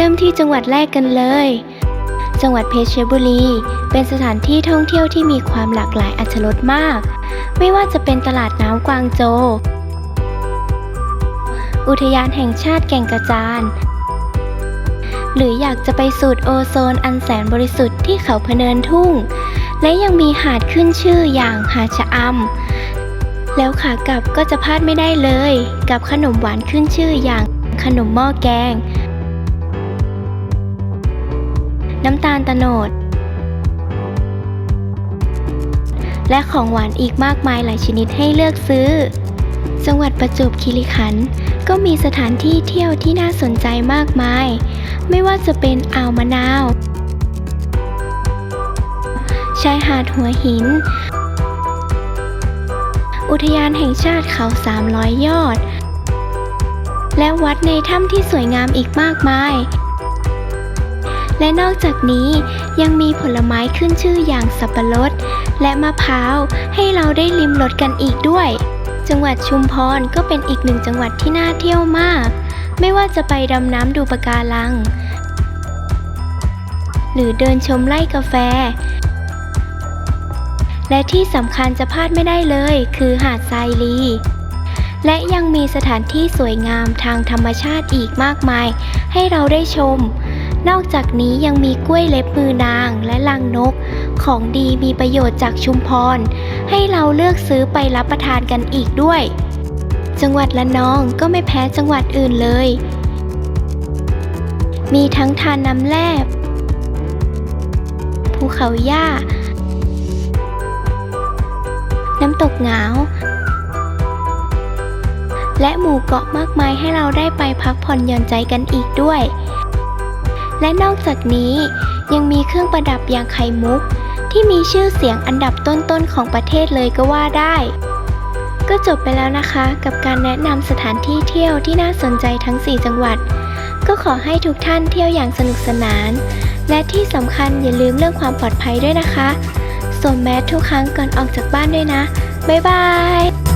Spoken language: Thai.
เริ่มที่จังหวัดแรกกันเลย จังหวัดเพชรบุรี เป็นสถานที่ท่องเที่ยวที่มีความหลากหลายอัจฉริมาก ไม่ว่าจะเป็นตลาดน้ำกวางโจ อุทยานแห่งชาติแก่งกระจาน หรืออยากจะไปสูดโอโซนอันแสนบริสุทธิ์ที่เขาพเนินทุ่ง และยังมีหาดขึ้นชื่ออย่างหาดชะอำแล้วขากลับก็จะพลาดไม่ได้เลย กับขนมหวานขึ้นชื่ออย่างขนมหม้อแกง น้ำตาลตะโนด และของหวานอีกมากมายหลายชนิดให้เลือกซื้อ จังหวัดประจวบคีรีขันธ์ก็มีสถานที่เที่ยวที่น่าสนใจมากมาย ไม่ว่าจะเป็นอ่าวมะนาวชายหาดหัวหิน อุทยานแห่งชาติเขา300ยอด และวัดในถ้ำที่สวยงามอีกมากมาย และนอกจากนี้ยังมีผลไม้ขึ้นชื่ออย่างสับปะรด และมะพร้าวให้เราได้ลิ้มรสกันอีกด้วย จังหวัดชุมพรก็เป็นอีกหนึ่งจังหวัดที่น่าเที่ยวมาก ไม่ว่าจะไปดำน้ำดูปะการัง หรือเดินชมไร่กาแฟ และที่สำคัญจะพลาดไม่ได้เลย คือหาดทรายลีและยังมีสถานที่สวยงามทางธรรมชาติอีกมากมาย ให้เราได้ชม นอกจากนี้ยังมีกล้วยเล็บมือนางและลังนก ของดีมีประโยชน์จากชุมพร ให้เราเลือกซื้อไปรับประทานกันอีกด้วย จังหวัดละนองก็ไม่แพ้จังหวัดอื่นเลย มีทั้งทานน้ำแลบภูเขาหญ้า น้ำตกหงาและหมู่เกาะมากมายให้เราได้ไปพักผ่อนหย่อนใจกันอีกด้วย และนอกจากนี้ยังมีเครื่องประดับอย่างไข่มุก ที่มีชื่อเสียงอันดับต้นๆของประเทศเลยก็ว่าได้ ก็จบไปแล้วนะคะ กับการแนะนำสถานที่เที่ยวที่น่าสนใจทั้ง 4 จังหวัด ก็ขอให้ทุกท่านเที่ยวอย่างสนุกสนาน และที่สำคัญอย่าลืมเรื่องความปลอดภัยด้วยนะคะสวมแมสทุกครั้งก่อนออกจากบ้านด้วยนะบ๊ายบาย